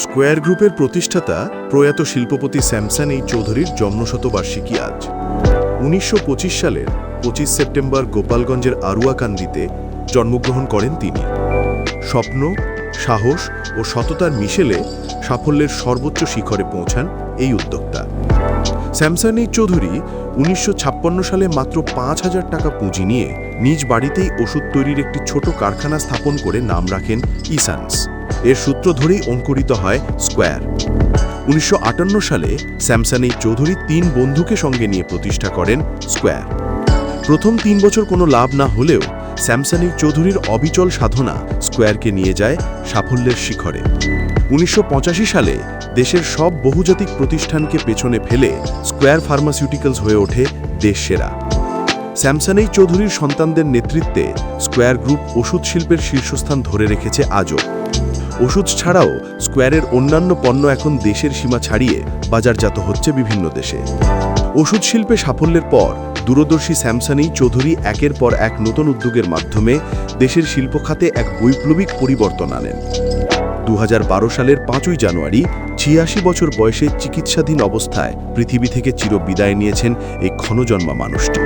Square গ্রুপের প্রতিষ্ঠাতা প্রয়াত শিল্পপতি স্যামসান এই চৌধুরীর জন্মশতবার্ষিকী আজ। উনিশশো সালের পঁচিশ সেপ্টেম্বর গোপালগঞ্জের আরুয়াকান্দিতে জন্মগ্রহণ করেন তিনি। স্বপ্ন, সাহস ও সততার মিশেলে সাফল্যের সর্বোচ্চ শিখরে পৌঁছান এই উদ্যোক্তা। স্যামসান এই চৌধুরী উনিশশো ছাপ্পান্ন সালে মাত্র পাঁচ হাজার টাকা পুঁজি নিয়ে নিজ বাড়িতেই ওষুধ তৈরির একটি ছোট কারখানা স্থাপন করে নাম রাখেন ইসান্স। এর সূত্র ধরেই অঙ্কুরিত হয় স্কোয়ার। উনিশশো আটান্ন সালে স্যামসান এই চৌধুরী তিন বন্ধুকে সঙ্গে নিয়ে প্রতিষ্ঠা করেন স্কোয়ার। প্রথম তিন বছর কোনো লাভ না হলেও স্যামসান এই চৌধুরীর অবিচল সাধনা স্কোয়ারকে নিয়ে যায় সাফল্যের শিখরে। উনিশশো পঁচাশি সালে দেশের সব বহুজাতিক প্রতিষ্ঠানকে পেছনে ফেলে স্কোয়ার ফার্মাসিউটিক্যালস হয়ে ওঠে দেশ সেরা স্যামসানেই চৌধুরীর সন্তানদের নেতৃত্বে স্কোয়ার গ্রুপ ওষুধ শিল্পের শীর্ষস্থান ধরে রেখেছে আজও। ওষুধ ছাড়াও স্কোয়ারের অন্যান্য পণ্য এখন দেশের সীমা ছাড়িয়ে বাজারজাত হচ্ছে বিভিন্ন দেশে। ওষুধ শিল্পে সাফল্যের পর দূরদর্শী স্যামসানেই চৌধুরী একের পর এক নতুন উদ্যোগের মাধ্যমে দেশের শিল্প খাতে এক বৈপ্লবিক পরিবর্তন আনেন। দু হাজার বারো সালের পাঁচই জানুয়ারি ছিয়াশি বছর বয়সে চিকিৎসাধীন অবস্থায় পৃথিবী থেকে চির বিদায় নিয়েছেন এই ক্ষণজন্মা মানুষটি।